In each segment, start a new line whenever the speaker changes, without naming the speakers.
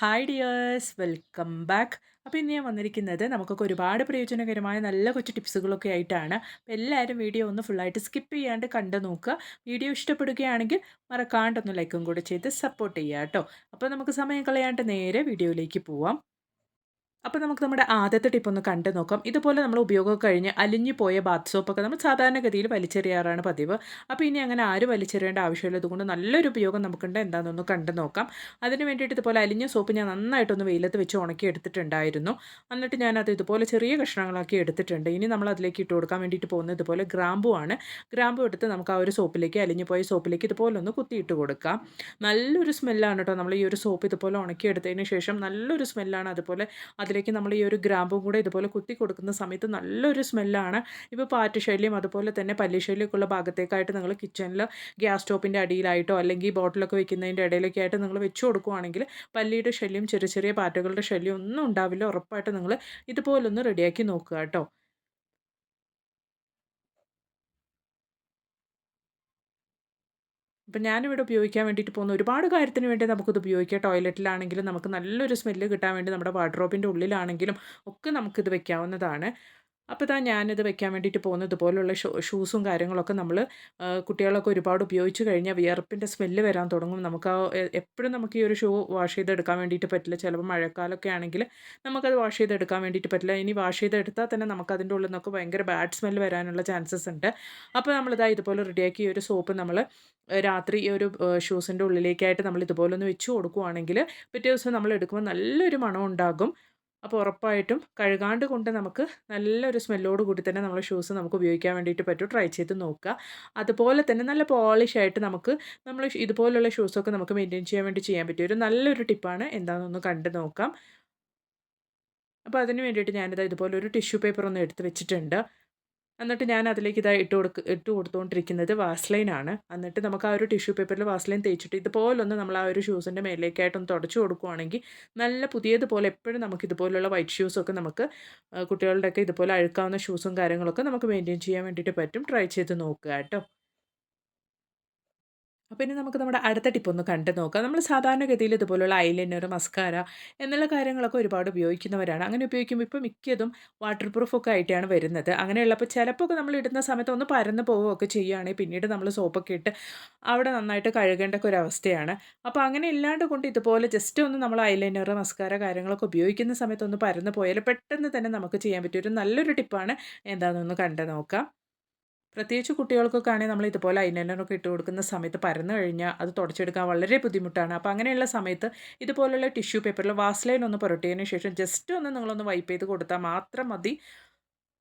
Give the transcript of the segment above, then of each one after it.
Hi dears welcome back. അപ്പോൾ ഇന്ന് ഞാൻ വന്നിരിക്കുന്നത് നമുക്കൊക്കെ ഒരുപാട് പ്രയോജനകരമായ നല്ല കൊച്ചു ടിപ്സുകളൊക്കെ ആയിട്ടാണ്. അപ്പോൾ എല്ലാവരും വീഡിയോ ഒന്ന് ഫുള്ളായിട്ട് സ്കിപ്പ് ചെയ്യാണ്ട് കണ്ടു നോക്കുക. വീഡിയോ ഇഷ്ടപ്പെടുകയാണെങ്കിൽ മറക്കാണ്ടൊന്ന് ലൈക്കും കൂടെ ചെയ്ത് സപ്പോർട്ട് ചെയ്യുക കേട്ടോ. അപ്പോൾ നമുക്ക് സമയം കളയാണ്ട് നേരെ വീഡിയോയിലേക്ക് പോവാം. അപ്പോൾ നമുക്ക് നമ്മുടെ ആദ്യത്തെ ടിപ്പ് ഒന്ന് കണ്ടു നോക്കാം. ഇതുപോലെ നമ്മൾ ഉപയോഗം കഴിഞ്ഞ് അലിഞ്ഞു പോയ ബാത്ത് സോപ്പൊക്കെ നമ്മൾ സാധാരണഗതിയിൽ വലിച്ചെറിയാറാണ് പതിവ്. അപ്പോൾ ഇനി അങ്ങനെ ആരും വലിച്ചെറിയേണ്ട ആവശ്യമില്ല. അതുകൊണ്ട് നല്ലൊരു ഉപയോഗം നമുക്കുണ്ട് എന്താണെന്നൊന്ന് കണ്ടു നോക്കാം. അതിന് വേണ്ടിയിട്ട് ഇതുപോലെ അലിഞ്ഞ സോപ്പ് ഞാൻ നന്നായിട്ടൊന്ന് വെയിലത്ത് വെച്ച് ഉണക്കി എടുത്തിട്ടുണ്ടായിരുന്നു. എന്നിട്ട് ഞാനത് ഇതുപോലെ ചെറിയ കഷ്ണങ്ങളാക്കി എടുത്തിട്ടുണ്ട്. ഇനി നമ്മൾ അതിലേക്ക് ഇട്ട് കൊടുക്കാൻ വേണ്ടിയിട്ട് പോകുന്നത് ഇതുപോലെ ഗ്രാമ്പു ആണ്. ഗ്രാമ്പു എടുത്ത് നമുക്ക് ആ ഒരു സോപ്പിലേക്ക് അലിഞ്ഞു പോയ സോപ്പിലേക്ക് ഇതുപോലെ ഒന്ന് കുത്തിയിട്ട് കൊടുക്കാം. നല്ലൊരു സ്മെല്ലാണ് കേട്ടോ. നമ്മൾ ഈ ഒരു സോപ്പ് ഇതുപോലെ ഉണക്കി എടുത്തതിന് ശേഷം നല്ലൊരു സ്മെല്ലാണ് അതുപോലെ അതിലേക്ക് നമ്മൾ ഈ ഒരു ഗ്രാമ്പും കൂടെ ഇതുപോലെ കുത്തി കൊടുക്കുന്ന സമയത്ത് നല്ലൊരു സ്മെല്ലാണ്. ഇപ്പോൾ പാറ്റ് ശൈലിയും അതുപോലെ തന്നെ പല്ലി ശല്യമൊക്കെ ഉള്ള ഭാഗത്തേക്കായിട്ട് നിങ്ങൾ കിച്ചണിൽ ഗ്യാസ് സ്റ്റോപ്പിന്റെ അടിയിലായിട്ടോ അല്ലെങ്കിൽ ബോട്ടിലൊക്കെ വെക്കുന്നതിന്റെ ഇടയിലൊക്കെ ആയിട്ട് നിങ്ങൾ വെച്ച് കൊടുക്കുവാണെങ്കിൽ പല്ലിയുടെ ശല്യം ചെറിയ ചെറിയ പാറ്റുകളുടെ ശല്യം ഒന്നും ഉണ്ടാവില്ല. ഉറപ്പായിട്ട് നിങ്ങൾ ഇതുപോലൊന്ന് റെഡിയാക്കി നോക്കുക കേട്ടോ. ഇപ്പം ഞാനിവിടെ ഉപയോഗിക്കാൻ വേണ്ടിയിട്ട് പോകുന്ന ഒരുപാട് കാര്യത്തിന് വേണ്ടി നമുക്കിത് ഉപയോഗിക്കാം. ടോയ്ലറ്റിലാണെങ്കിലും നമുക്ക് നല്ലൊരു സ്മെല്ല് കിട്ടാൻ വേണ്ടി നമ്മുടെ വാർഡ്രോബിന്റെ ഉള്ളിലാണെങ്കിലും ഒക്കെ നമുക്കിത് വെക്കാവുന്നതാണ്. അപ്പോൾ ഇതാ ഞാനിത് വെക്കാൻ വേണ്ടിയിട്ട് പോകുന്നത് ഇതുപോലുള്ള ഷോ ഷൂസും കാര്യങ്ങളൊക്കെ നമ്മൾ കുട്ടികളൊക്കെ ഒരുപാട് ഉപയോഗിച്ച് കഴിഞ്ഞാൽ വിയർപ്പിന്റെ സ്മെല്ല് വരാൻ തുടങ്ങും. നമുക്ക് എപ്പോഴും നമുക്ക് ഈ ഒരു ഷൂ വാഷ് ചെയ്തെടുക്കാൻ വേണ്ടിയിട്ട് പറ്റില്ല. ചിലപ്പോൾ മഴക്കാലമൊക്കെ ആണെങ്കിൽ നമുക്കത് വാഷ് ചെയ്തെടുക്കാൻ വേണ്ടിയിട്ട് പറ്റില്ല. ഇനി വാഷ് ചെയ്തെടുത്താൽ തന്നെ നമുക്ക് അതിന്റെ ഉള്ളിൽ നിന്നൊക്കെ ഭയങ്കര ബാഡ് സ്മെല്ല് വരാനുള്ള ചാൻസസ് ഉണ്ട്. അപ്പോൾ നമ്മളിതാ ഇതുപോലെ റെഡിയാക്കി ഈ ഒരു സോപ്പ് നമ്മൾ രാത്രി ഈ ഒരു ഷൂസിന്റെ ഉള്ളിലേക്കായിട്ട് നമ്മൾ ഇതുപോലെ ഒന്ന് വെച്ച് കൊടുക്കുവാണെങ്കിൽ പിറ്റേ ദിവസം നമ്മൾ എടുക്കുമ്പോൾ നല്ലൊരു മണം ഉണ്ടാകും അപ്പോൾ ഉറപ്പായിട്ടും കഴുകാണ്ട് കൊണ്ട് നമുക്ക് നല്ലൊരു സ്മെല്ലോട് കൂടി തന്നെ നമ്മുടെ ഷൂസ് നമുക്ക് ഉപയോഗിക്കാൻ വേണ്ടിയിട്ട് പറ്റും. ട്രൈ ചെയ്ത് നോക്കുക. അതുപോലെ തന്നെ നല്ല പോളിഷ് ആയിട്ട് നമുക്ക് നമ്മൾ ഇതുപോലുള്ള ഷൂസൊക്കെ നമുക്ക് മെയിന്റെയിൻ ചെയ്യാൻ വേണ്ടി ചെയ്യാൻ പറ്റിയ ഒരു നല്ലൊരു ടിപ്പാണ് എന്താണെന്നൊന്ന് കണ്ട് നോക്കാം. അപ്പോൾ അതിന് വേണ്ടിയിട്ട് ഞാനിത് ഇതുപോലെ ഒരു ടിഷ്യൂ പേപ്പർ ഒന്ന് എടുത്ത് വെച്ചിട്ടുണ്ട്. എന്നിട്ട് ഞാൻ അതിലേക്ക് ഇതാ ഇട്ട് കൊടുക്ക ഇട്ട് കൊടുത്തുകൊണ്ടിരിക്കുന്നത് വാസ്ലൈനാണ് എന്നിട്ട് നമുക്ക് ആ ഒരു ടിഷ്യൂ പേപ്പറിൽ വാസ്ലൈൻ തേച്ചിട്ട് ഇതുപോലൊന്ന് നമ്മൾ ആ ഒരു ഷൂസിന്റെ മേലേക്കായിട്ടൊന്ന് തുടച്ചു കൊടുക്കുകയാണെങ്കിൽ നല്ല പുതിയതുപോലെ എപ്പോഴും നമുക്ക് ഇതുപോലുള്ള വൈറ്റ് ഷൂസൊക്കെ നമുക്ക് കുട്ടികളുടെയൊക്കെ ഇതുപോലെ അഴുക്കാവുന്ന ഷൂസും കാര്യങ്ങളൊക്കെ നമുക്ക് മെയിന്റെയിൻ ചെയ്യാൻ വേണ്ടിയിട്ട് പറ്റും. ട്രൈ ചെയ്ത് നോക്കുക കേട്ടോ. അപ്പോൾ ഇനി നമുക്ക് നമ്മുടെ അടുത്ത ടിപ്പ് ഒന്ന് കണ്ടു നോക്കാം. നമ്മൾ സാധാരണഗതിയിൽ ഇതുപോലുള്ള ഐലൈനർ മസ്കാര എന്നുള്ള കാര്യങ്ങളൊക്കെ ഒരുപാട് ഉപയോഗിക്കുന്നവരാണ്. അങ്ങനെ ഉപയോഗിക്കുമ്പോൾ ഇപ്പോൾ മിക്കതും വാട്ടർ പ്രൂഫൊക്കെ ആയിട്ടാണ് വരുന്നത്. അങ്ങനെയുള്ളപ്പോൾ ചിലപ്പോൾ നമ്മൾ ഇടുന്ന സമയത്ത് ഒന്ന് പരന്ന് പോവുകയൊക്കെ ചെയ്യുകയാണെങ്കിൽ പിന്നീട് നമ്മൾ സോപ്പൊക്കെ ഇട്ട് അവിടെ നന്നായിട്ട് കഴുകേണ്ട ഒരു അവസ്ഥയാണ്. അപ്പോൾ അങ്ങനെ ഇല്ലാണ്ട് കൊണ്ട് ഇതുപോലെ ജസ്റ്റ് ഒന്ന് നമ്മൾ ഐലൈനർ മസ്കാര കാര്യങ്ങളൊക്കെ ഉപയോഗിക്കുന്ന സമയത്ത് ഒന്ന് പരന്ന് പോയാൽ പെട്ടെന്ന് തന്നെ നമുക്ക് ചെയ്യാൻ പറ്റിയ ഒരു നല്ലൊരു ടിപ്പാണ് എന്താണെന്നൊന്ന് കണ്ടു നോക്കാം. പ്രത്യേകിച്ച് കുട്ടികൾക്കൊക്കെ ആണെങ്കിൽ നമ്മൾ ഇതുപോലെ ഐലൈനറൊക്കെ ഇട്ട് കൊടുക്കുന്ന സമയത്ത് പരന്നു കഴിഞ്ഞാൽ അത് തുടച്ചെടുക്കാൻ വളരെ ബുദ്ധിമുട്ടാണ്. അപ്പോൾ അങ്ങനെയുള്ള സമയത്ത് ഇതുപോലുള്ള ടിഷ്യൂ പേപ്പറിൽ വാസ്ലൈൻ ഒന്ന് പുരട്ടിയതിന് ശേഷം ജസ്റ്റ് ഒന്ന് നിങ്ങളൊന്ന് വൈപ്പ് ചെയ്ത് കൊടുത്താൽ മാത്രം മതി.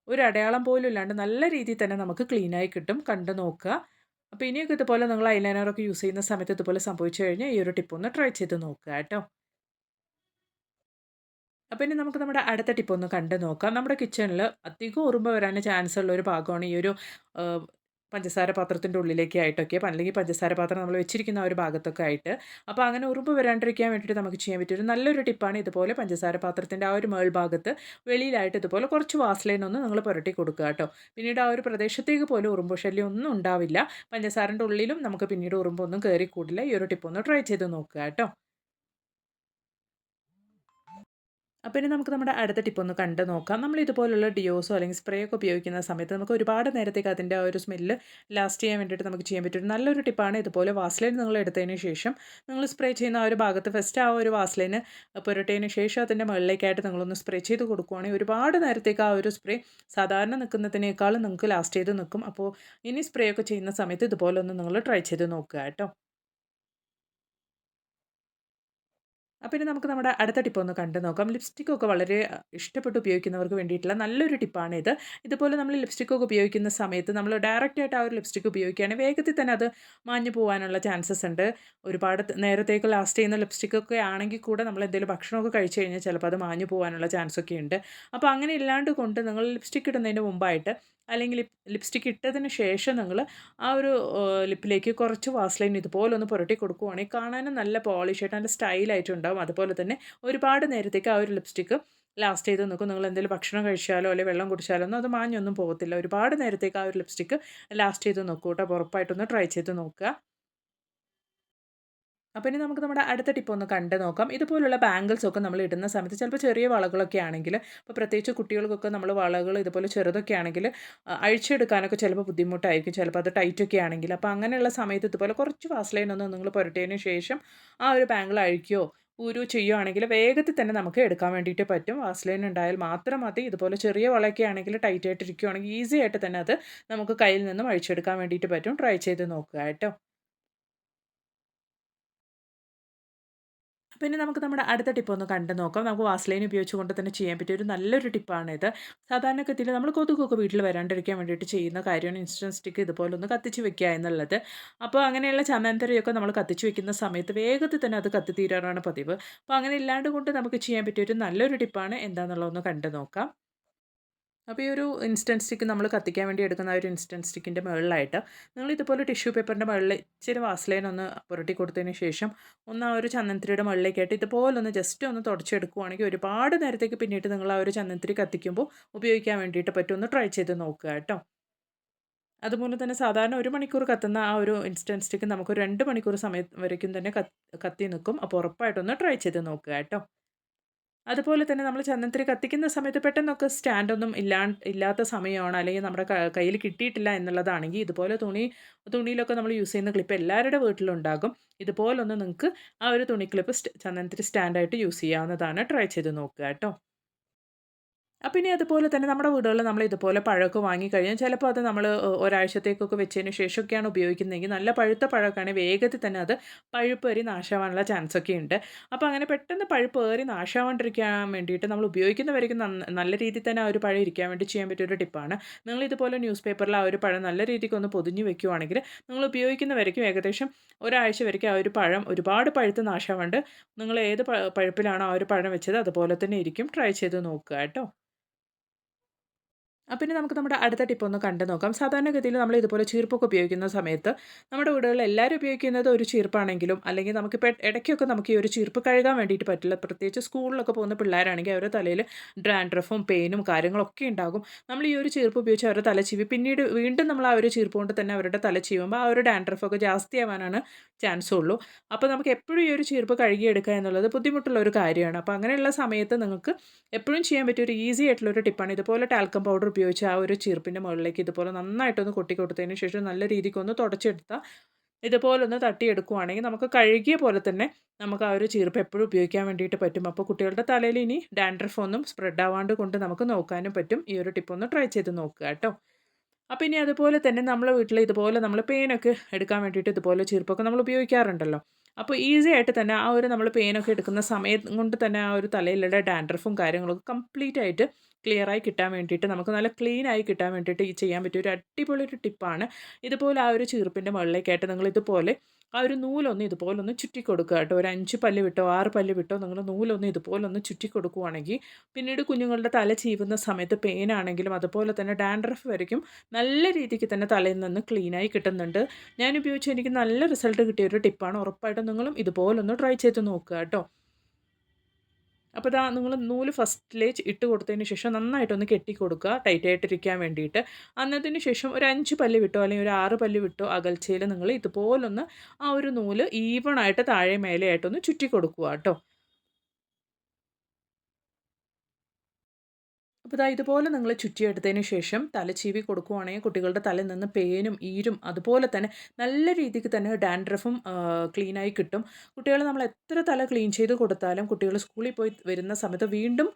ഒരു അടയാളം പോലും ഇല്ലാണ്ട് നല്ല രീതിയിൽ തന്നെ നമുക്ക് ക്ലീനായി കിട്ടും കണ്ടു നോക്കുക. അപ്പോൾ ഇനിയൊക്കെ ഇതുപോലെ നിങ്ങൾ ഐലൈനറൊക്കെ യൂസ് ചെയ്യുന്ന സമയത്ത് ഇതുപോലെ സംഭവിച്ചു കഴിഞ്ഞാൽ ഈ ഒരു ടിപ്പ് ഒന്ന് ട്രൈ ചെയ്ത് നോക്കുക കേട്ടോ. അപ്പോൾ ഇനി നമുക്ക് നമ്മുടെ അടുത്ത ടിപ്പ് ഒന്ന് കണ്ട് നോക്കാം. നമ്മുടെ കിച്ചണിൽ അധികം ഉറുമ്പ് വരാൻ ചാൻസ് ഉള്ള ഒരു ഭാഗമാണ് ഈ ഒരു പഞ്ചസാര പാത്രത്തിന്റെ ഉള്ളിലേക്ക് ആയിട്ടൊക്കെ അല്ലെങ്കിൽ പഞ്ചസാര പാത്രം നമ്മൾ വെച്ചിരിക്കുന്ന ആ ഒരു ഭാഗത്തൊക്കെ ആയിട്ട്. അപ്പോൾ അങ്ങനെ ഉറുമ്പ് വരാണ്ടിരിക്കാൻ വേണ്ടിയിട്ട് നമുക്ക് ചെയ്യാൻ പറ്റിയ ഒരു നല്ലൊരു ടിപ്പാണ് ഇതുപോലെ പഞ്ചസാര പാത്രത്തിന്റെ ആ ഒരു മേൾ ഭാഗത്ത് വെളിയിലായിട്ട് ഇതുപോലെ കുറച്ച് വാസ്ലൈൻ ഒന്ന് നിങ്ങൾ പുരട്ടി കൊടുക്കുക കേട്ടോ. പിന്നീട് ആ ഒരു പ്രദേശത്തേക്ക് പോലും ഉറുമ്പ് ശല്യം ഒന്നും ഉണ്ടാവില്ല. പഞ്ചസാരന്റെ ഉള്ളിലും നമുക്ക് പിന്നീട് ഉറുമ്പൊന്നും കയറി കൂടില്ല ഈ ഒരു ടിപ്പ് ഒന്ന് ട്രൈ ചെയ്ത് നോക്കുക കേട്ടോ. അപ്പോൾ ഇനി നമുക്ക് നമ്മുടെ അടുത്ത ടിപ്പ് ഒന്ന് കണ്ട് നോക്കാം. നമ്മൾ ഇതുപോലുള്ള ഡിയോസോ അല്ലെങ്കിൽ സ്പ്രേ ഒക്കെ ഉപയോഗിക്കുന്ന സമയത്ത് നമുക്ക് ഒരുപാട് നേരത്തേക്ക് അതിന്റെ ആ ഒരു സ്മെല്ല് ലാസ്റ്റ് ചെയ്യാൻ വേണ്ടിയിട്ട് നമുക്ക് ചെയ്യാൻ പറ്റും നല്ലൊരു ടിപ്പാണ് ഇതുപോലെ വാസ്ലൈൻ നിങ്ങൾ എടുത്തതിന് ശേഷം നിങ്ങൾ സ്പ്രേ ചെയ്യുന്ന ആ ഒരു ഭാഗത്ത് ഫസ്റ്റ് ആ ഒരു വാസ്ലൈന് പുരട്ടിയതിന് ശേഷം അതിന്റെ മുകളിലേക്കായിട്ട് നിങ്ങളൊന്ന് സ്പ്രേ ചെയ്ത് കൊടുക്കുകയാണെങ്കിൽ ഒരുപാട് നേരത്തേക്ക് ആ ഒരു സ്പ്രേ സാധാരണ നിൽക്കുന്നതിനേക്കാളും നിങ്ങൾക്ക് ലാസ്റ്റ് ചെയ്ത് നിൽക്കും. അപ്പോൾ ഇനി സ്പ്രേ ഒക്കെ ചെയ്യുന്ന സമയത്ത് ഇതുപോലെ ഒന്ന് നിങ്ങൾ ട്രൈ ചെയ്ത് നോക്കുക കേട്ടോ. ഇനി നമുക്ക് നമ്മുടെ അടുത്ത ടിപ്പ് ഒന്ന് കണ്ടു നോക്കാം. ലിപ്സ്റ്റിക്കൊക്കെ വളരെ ഇഷ്ടപ്പെട്ട് ഉപയോഗിക്കുന്നവർക്ക് വേണ്ടിയിട്ടുള്ള നല്ലൊരു ടിപ്പാണ് ഇത്. ഇതുപോലെ നമ്മൾ ലിപ്സ്റ്റിക്കൊക്കെ ഉപയോഗിക്കുന്ന സമയത്ത് നമ്മൾ ഡയറക്റ്റ് ആയിട്ട് ആ ഒരു ലിപ്സ്റ്റിക്ക് ഉപയോഗിക്കുകയാണെങ്കിൽ വേഗത്തിൽ തന്നെ അത് മാഞ്ഞു പോകാനുള്ള ചാൻസസ് ഉണ്ട്. ഒരുപാട് നേരത്തേക്ക് ലാസ്റ്റ് ചെയ്യുന്ന ലിപ്സ്റ്റിക്കൊക്കെ ആണെങ്കിൽ കൂടെ നമ്മൾ എന്തെങ്കിലും ഭക്ഷണമൊക്കെ കഴിച്ചു കഴിഞ്ഞാൽ ചിലപ്പോൾ അത് മാഞ്ഞു പോകാനുള്ള ചാൻസൊക്കെ ഉണ്ട്. അപ്പോൾ അങ്ങനെ ഇല്ലാണ്ട് കൊണ്ട് നിങ്ങൾ ലിപ്സ്റ്റിക്ക് ഇടുന്നതിന് മുമ്പായിട്ട് അല്ലെങ്കിൽ ലിപ്സ്റ്റിക് ഇട്ടതിന് ശേഷം നിങ്ങൾ ആ ഒരു ലിപ്പിലേക്ക് കുറച്ച് വാസ്ലൈൻ ഇതുപോലെ ഒന്ന് പുരട്ടി കൊടുക്കുവാണെങ്കിൽ കാണാനും നല്ല പോളിഷായിട്ട് നല്ല സ്റ്റൈലായിട്ടുണ്ടാവും അതുപോലെ തന്നെ ഒരുപാട് നേരത്തേക്ക് ആ ഒരു ലിപ്സ്റ്റിക്ക് ലാസ്റ്റ് ചെയ്ത് നിൽക്കും. നിങ്ങൾ എന്തെങ്കിലും ഭക്ഷണം കഴിച്ചാലോ അല്ലെങ്കിൽ വെള്ളം കുടിച്ചാലോ ഒന്നും അത് മാഞ്ഞൊന്നും പോകത്തില്ല. ഒരുപാട് നേരത്തേക്ക് ആ ഒരു ലിപ്സ്റ്റിക്ക് ലാസ്റ്റ് ചെയ്ത് നോക്കൂ കേട്ടോ. ഉറപ്പായിട്ടൊന്ന് ട്രൈ ചെയ്ത് നോക്കുക. അപ്പോൾ ഇനി നമുക്ക് നമ്മുടെ അടുത്ത ടിപ്പ് ഒന്ന് കണ്ട് നോക്കാം. ഇതുപോലുള്ള ബാംഗിൾസ് ഒക്കെ നമ്മൾ ഇടുന്ന സമയത്ത് ചിലപ്പോൾ ചെറിയ വളകളൊക്കെ ആണെങ്കിൽ ഇപ്പോൾ പ്രത്യേകിച്ച് കുട്ടികൾക്കൊക്കെ നമ്മൾ വളകൾ ഇതുപോലെ ചെറുതൊക്കെ ആണെങ്കിൽ അഴിച്ചെടുക്കാനൊക്കെ ചിലപ്പോൾ ബുദ്ധിമുട്ടായിരിക്കും. ചിലപ്പോൾ അത് ടൈറ്റൊക്കെ ആണെങ്കിൽ. അപ്പോൾ അങ്ങനെയുള്ള സമയത്ത് ഇതുപോലെ കുറച്ച് വാസ്ലൈൻ ഒന്ന് നിങ്ങൾ പുരട്ടിയതിന് ശേഷം ആ ഒരു ബാംഗിൾ അഴിക്കുകയോ ഊരു ചെയ്യുകയാണെങ്കിൽ വേഗത്തിൽ തന്നെ നമുക്ക് എടുക്കാൻ വേണ്ടിയിട്ട് പറ്റും. വാസ്ലൈൻ ഉണ്ടായാൽ മാത്രം മതി. ഇതുപോലെ ചെറിയ വളയൊക്കെ ആണെങ്കിൽ ടൈറ്റ് ആയിട്ട് ഇരിക്കുകയാണെങ്കിൽ ഈസി ആയിട്ട് തന്നെ അത് നമുക്ക് കയ്യിൽ നിന്നും അഴിച്ചെടുക്കാൻ വേണ്ടിയിട്ട് പറ്റും. ട്രൈ ചെയ്ത് നോക്കുക കേട്ടോ. പിന്നെ നമുക്ക് നമ്മുടെ അടുത്ത ടിപ്പ് ഒന്ന് കണ്ടു നോക്കാം. നമുക്ക് വാസ്ലൈൻ ഉപയോഗിച്ചുകൊണ്ട് തന്നെ ചെയ്യാൻ പറ്റിയ ഒരു നല്ലൊരു ടിപ്പാണ് ടിപ്പാണിത് സാധാരണഗതിയിൽ നമ്മൾ കൊതുകൊക്കെ വീട്ടിൽ വരാണ്ടിരിക്കാൻ വേണ്ടിയിട്ട് ചെയ്യുന്ന കാര്യമാണ് ഇൻസ്റ്റന്റ് സ്റ്റിക്ക് ഇതുപോലെ ഒന്ന് കത്തിച്ച് വെക്കുക എന്നുള്ളത്. അപ്പോൾ അങ്ങനെയുള്ള ചമയന്തരയൊക്കെ നമ്മൾ കത്തിച്ച് വെക്കുന്ന സമയത്ത് വേഗത്തിൽ തന്നെ അത് കത്തി തീരാറാണ് പതിവ്. അപ്പോൾ അങ്ങനെ ഇല്ലാണ്ട് കൊണ്ട് നമുക്ക് ചെയ്യാൻ പറ്റിയ ഒരു നല്ലൊരു ടിപ്പാണ് എന്താണെന്നുള്ളതൊന്ന് കണ്ടു നോക്കാം. അപ്പോൾ ഈ ഒരു ഇൻസ്റ്റന്റ് സ്റ്റിക്ക് നമ്മൾ കത്തിക്കാൻ വേണ്ടി എടുക്കുന്ന ഒരു ഇൻസ്റ്റന്റ് സ്റ്റിക്കിന്റെ മുകളിലായിട്ട് നിങ്ങൾ ഇതുപോലെ ടിഷ്യൂ പേപ്പറിന്റെ മുകളിൽ ഇച്ചിരി വാസ്ലൈൻ ഒന്ന് പുരട്ടി കൊടുത്തതിന് ശേഷം ഒന്ന് ആ ഒരു ചന്ദനത്തിരിയുടെ മുകളിലേക്കായിട്ട് ഇതുപോലെ ഒന്ന് ജസ്റ്റ് ഒന്ന് തുടച്ചെടുക്കുവാണെങ്കിൽ ഒരുപാട് നേരത്തേക്ക് പിന്നീട് നിങ്ങൾ ആ ഒരു ചന്ദനത്തിരി കത്തിക്കുമ്പോൾ ഉപയോഗിക്കാൻ വേണ്ടിയിട്ട് പറ്റും. ഒന്ന് ട്രൈ ചെയ്ത് നോക്കുക കേട്ടോ. അതുപോലെ തന്നെ സാധാരണ ഒരു മണിക്കൂർ കത്തുന്ന ആ ഒരു ഇൻസ്റ്റന്റ് സ്റ്റിക്ക് നമുക്ക് രണ്ട് മണിക്കൂർ സമയം വരയ്ക്കും തന്നെ കത്തി നിൽക്കും. അപ്പോൾ ഉറപ്പായിട്ടൊന്ന് ട്രൈ ചെയ്ത് നോക്കുക കേട്ടോ. അതുപോലെ തന്നെ നമ്മൾ ചന്ദനത്തിരി കത്തിക്കുന്ന സമയത്ത് പെട്ടെന്നൊക്കെ സ്റ്റാൻഡൊന്നും ഇല്ലാ ഇല്ലാത്ത സമയമാണ്. അല്ലെങ്കിൽ നമ്മുടെ കയ്യിൽ കിട്ടിയിട്ടില്ല എന്നുള്ളതാണെങ്കിൽ ഇതുപോലെ തുണി തുണിയിലൊക്കെ നമ്മൾ യൂസ് ചെയ്യുന്ന ക്ലിപ്പ് എല്ലാവരുടെ വീട്ടിലുണ്ടാകും. ഇതുപോലൊന്ന് നിങ്ങൾക്ക് ആ ഒരു തുണി ക്ലിപ്പ് ചന്ദനത്തിരി സ്റ്റാൻഡായിട്ട് യൂസ് ചെയ്യാവുന്നതാണ്. ട്രൈ ചെയ്ത് നോക്കുക കേട്ടോ. ഇനി അതുപോലെ തന്നെ നമ്മുടെ വീടുകളിൽ നമ്മൾ ഇതുപോലെ പഴമൊക്കെ വാങ്ങിക്കഴിഞ്ഞാൽ ചിലപ്പോൾ അത് നമ്മൾ ഒരാഴ്ചത്തേക്കൊക്കെ വെച്ചതിന് ശേഷമൊക്കെയാണ് ഉപയോഗിക്കുന്നതെങ്കിൽ നല്ല പഴുത്ത പഴമൊക്കെയാണെങ്കിൽ വേഗത്തിൽ തന്നെ അത് പഴുപ്പ് ഏറി നാശമാവാനുള്ള ചാൻസ് ഒക്കെ ഉണ്ട്. അപ്പോൾ അങ്ങനെ പെട്ടെന്ന് പഴുപ്പ് ഏറി നാശമാവാണ്ടിരിക്കാൻ വേണ്ടിയിട്ട് നമ്മൾ ഉപയോഗിക്കുന്നവരേക്കും നല്ല രീതിയിൽ തന്നെ ആ ഒരു പഴം ഇരിക്കാൻ വേണ്ടി ചെയ്യാൻ പറ്റിയ ഒരു ടിപ്പാണ്. നിങ്ങൾ ഇതുപോലെ ന്യൂസ് പേപ്പറിൽ ആ ഒരു പഴം നല്ല രീതിക്ക് ഒന്ന് പൊതിഞ്ഞ് വെക്കുവാണെങ്കിൽ നിങ്ങൾ ഉപയോഗിക്കുന്നവരേക്കും ഏകദേശം ഒരാഴ്ച വരയ്ക്കും ആ ഒരു പഴം ഒരുപാട് പഴുത്ത് നാശമാവാണ്ട് നിങ്ങൾ ഏത് പഴുപ്പിലാണോ ആ ഒരു പഴം വെച്ചത് അതുപോലെ തന്നെ ഇരിക്കും. ട്രൈ ചെയ്ത് നോക്കുക കേട്ടോ. പിന്നെ നമുക്ക് നമ്മുടെ അടുത്ത ടിപ്പ് ഒന്ന് കണ്ടു നോക്കാം. സാധാരണഗതിയിൽ നമ്മൾ ഇതുപോലെ ചീർപ്പൊക്കെ ഉപയോഗിക്കുന്ന സമയത്ത് നമ്മുടെ വീടുകളിൽ എല്ലാവരും ഉപയോഗിക്കുന്നത് ഒരു ചീർപ്പാണെങ്കിലും അല്ലെങ്കിൽ നമുക്ക് ഇപ്പം ഇടയ്ക്കൊക്കെ നമുക്ക് ഈ ഒരു ചീർപ്പ് കഴുകാൻ വേണ്ടിയിട്ട് പറ്റില്ല. പ്രത്യേകിച്ച് സ്കൂളിലൊക്കെ പോകുന്ന പിള്ളേരാണെങ്കിൽ അവരുടെ തലയിൽ ഡ്രാൻഡ്രഫും പെയിനും കാര്യങ്ങളൊക്കെ ഉണ്ടാകും. നമ്മൾ ഈ ഒരു ചീർപ്പ് ഉപയോഗിച്ച് അവരുടെ തല ചീവി പിന്നീട് വീണ്ടും നമ്മൾ ആ ഒരു ചീർപ്പ് കൊണ്ട് തന്നെ അവരുടെ തല ചീവുമ്പോൾ ആ ഒരു ഡാൻഡ്രഫൊക്കെ ജാസ്തിയാവാനാണ് ചാൻസ് ഉള്ളൂ. അപ്പോൾ നമുക്ക് എപ്പോഴും ഈ ഒരു ചീർപ്പ് കഴുകിയെടുക്കുക എന്നുള്ളത് ബുദ്ധിമുട്ടുള്ള ഒരു കാര്യമാണ്. അപ്പോൾ അങ്ങനെയുള്ള സമയത്ത് നിങ്ങൾക്ക് എപ്പോഴും ചെയ്യാൻ പറ്റിയ ഒരു ഈസി ആയിട്ടുള്ള ഒരു ടിപ്പാണ് ഇതുപോലെ ടാൽക്കം പൗഡർ ഉപയോഗിച്ച് ആ ഒരു ചീർപ്പിന്റെ മുകളിലേക്ക് ഇതുപോലെ നന്നായിട്ടൊന്ന് കൊട്ടി കൊടുത്തതിന് ശേഷം നല്ല രീതിക്ക് ഒന്ന് ഇതുപോലെ ഒന്ന് തട്ടിയെടുക്കുവാണെങ്കിൽ നമുക്ക് കഴുകിയ പോലെ തന്നെ നമുക്ക് ആ ഒരു ചീർപ്പ് എപ്പോഴും ഉപയോഗിക്കാൻ വേണ്ടിയിട്ട് പറ്റും. അപ്പോൾ കുട്ടികളുടെ തലയിൽ ഇനി ഡാൻഡ്രഫ് ഒന്നും സ്പ്രെഡ് ആവാണ്ട് കൊണ്ട് നമുക്ക് നോക്കാനും പറ്റും. ഈ ഒരു ടിപ്പ് ഒന്ന് ട്രൈ ചെയ്ത് നോക്കുക കേട്ടോ. അപ്പോൾ ഇനി അതുപോലെ തന്നെ നമ്മളെ വീട്ടിൽ ഇതുപോലെ നമ്മൾ പെയിനൊക്കെ എടുക്കാൻ വേണ്ടിയിട്ട് ഇതുപോലെ ചീർപ്പൊക്കെ നമ്മൾ ഉപയോഗിക്കാറുണ്ടല്ലോ. അപ്പോൾ ഈസി ആയിട്ട് തന്നെ ആ ഒരു നമ്മൾ പെയിനൊക്കെ എടുക്കുന്ന സമയം കൊണ്ട് തന്നെ ആ ഒരു തലയിലുള്ള ഡാൻഡ്രഫും കാര്യങ്ങളൊക്കെ കംപ്ലീറ്റ് ആയിട്ട് ക്ലിയറായി കിട്ടാൻ വേണ്ടിയിട്ട് നമുക്ക് നല്ല ക്ലീൻ ആയി കിട്ടാൻ വേണ്ടിയിട്ട് ഈ ചെയ്യാൻ പറ്റിയ ഒരു അടിപൊളി ഒരു ടിപ്പാണ്. ഇതുപോലെ ആ ഒരു ചീർപ്പിന്റെ മുകളിലേക്കായിട്ട് നിങ്ങൾ ഇതുപോലെ ആ ഒരു നൂലൊന്ന് ഇതുപോലൊന്ന് ചുറ്റി കൊടുക്കുക കേട്ടോ. ഒരു അഞ്ച് പല്ല് വിട്ടോ ആറ് പല്ല് വിട്ടോ നിങ്ങൾ നൂലൊന്ന് ഇതുപോലൊന്ന് ചുറ്റി കൊടുക്കുകയാണെങ്കിൽ പിന്നീട് കുഞ്ഞുങ്ങളുടെ തല ചീവുന്ന സമയത്ത് പെയിൻ ആണെങ്കിലും അതുപോലെ തന്നെ ഡാൻഡ്രഫ് വരയ്ക്കും. നല്ല രീതിക്ക് തന്നെ തലയിൽ നിന്ന് ക്ലീനായി കിട്ടുന്നുണ്ട്. ഞാൻ ഉപയോഗിച്ച് എനിക്ക് നല്ല റിസൾട്ട് കിട്ടിയ ഒരു ടിപ്പാണ്. ഉറപ്പായിട്ടും നിങ്ങളും ഇതുപോലൊന്ന് ട്രൈ ചെയ്ത് നോക്കുക കേട്ടോ. അപ്പോൾ ഇതാ നിങ്ങൾ നൂൽ ഫസ്റ്റിലേക്ക് ഇട്ട് കൊടുത്തതിന് ശേഷം നന്നായിട്ടൊന്ന് കെട്ടി കൊടുക്കുക ടൈറ്റായിട്ടിരിക്കാൻ വേണ്ടിയിട്ട്. അന്നതിന് ശേഷം ഒരു അഞ്ച് പല്ല് വിട്ടോ അല്ലെങ്കിൽ ഒരു ആറ് പല്ല് വിട്ടോ അകൽച്ചയിൽ നിങ്ങൾ ഇതുപോലൊന്ന് ആ ഒരു നൂൽ ഈവൺ ആയിട്ട് താഴെ മേലെയായിട്ടൊന്ന് ചുറ്റി കൊടുക്കുക കേട്ടോ. അപ്പോൾ ഇതാ ഇതുപോലെ നിങ്ങൾ ചുറ്റിയെടുത്തതിന് ശേഷം തല ചീവി കൊടുക്കുവാണെങ്കിൽ കുട്ടികളുടെ തലയിൽ നിന്ന് പേനും ഈരും അതുപോലെ തന്നെ നല്ല രീതിക്ക് തന്നെ ഡാൻഡ്രഫും ക്ലീനായി കിട്ടും. കുട്ടികളെ നമ്മൾ എത്ര തല ക്ലീൻ ചെയ്ത് കൊടുത്താലും കുട്ടികൾ സ്കൂളിൽ പോയി വരുന്ന സമയത്ത് വീണ്ടും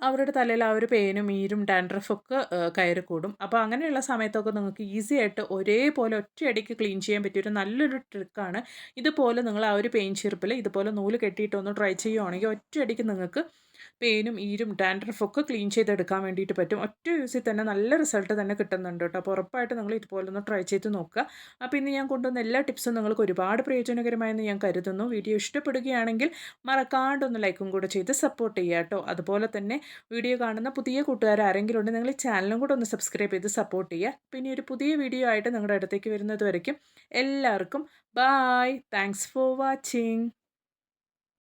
അവരുടെ തലയിൽ ആ ഒരു പേനും ഈരും ഡാൻഡ്രഫൊക്കെ കയറി കൂടും അപ്പോൾ അങ്ങനെയുള്ള സമയത്തൊക്കെ നിങ്ങൾക്ക് ഈസി ആയിട്ട് ഒരേപോലെ ഒറ്റയടിക്ക് ക്ലീൻ ചെയ്യാൻ പറ്റിയൊരു നല്ലൊരു ട്രിക്കാണ്. ഇതുപോലെ നിങ്ങൾ ആ ഒരു പെയിൻ ചെറുപ്പിൽ ഇതുപോലെ നൂൽ കെട്ടിയിട്ടൊന്ന് ട്രൈ ചെയ്യുവാണെങ്കിൽ ഒറ്റയടിക്ക് നിങ്ങൾക്ക് പെയിനും ഈരും ഡാൻഡ്രഫൊക്കെ ക്ലീൻ ചെയ്തെടുക്കാൻ വേണ്ടിയിട്ട് പറ്റും. ഒറ്റ യൂസിൽ തന്നെ നല്ല റിസൾട്ട് തന്നെ കിട്ടുന്നുണ്ട് കേട്ടോ. അപ്പോൾ ഉറപ്പായിട്ട് നിങ്ങൾ ഇതുപോലെ ഒന്ന് ട്രൈ ചെയ്ത് നോക്കുക. അപ്പോൾ ഇന്ന് ഞാൻ കൊണ്ടുവന്ന എല്ലാ ടിപ്സും നിങ്ങൾക്ക് ഒരുപാട് പ്രയോജനകരമായെന്ന് ഞാൻ കരുതുന്നു. വീഡിയോ ഇഷ്ടപ്പെടുകയാണെങ്കിൽ മറക്കാണ്ടൊന്ന് ലൈക്കും കൂടെ ചെയ്ത് സപ്പോർട്ട് ചെയ്യുക കേട്ടോ. അതുപോലെ തന്നെ വീഡിയോ കാണുന്ന പുതിയ കൂട്ടുകാർ ആരെങ്കിലും ഉണ്ടെങ്കിൽ നിങ്ങൾ ചാനലും കൂടെ ഒന്ന് സബ്സ്ക്രൈബ് ചെയ്ത് സപ്പോർട്ട് ചെയ്യുക. പിന്നെ ഒരു പുതിയ വീഡിയോ ആയിട്ട് നിങ്ങളുടെ അടുത്തേക്ക് വരുന്നത് വരയ്ക്കും. എല്ലാവർക്കും ബായ്. Thanks for watching.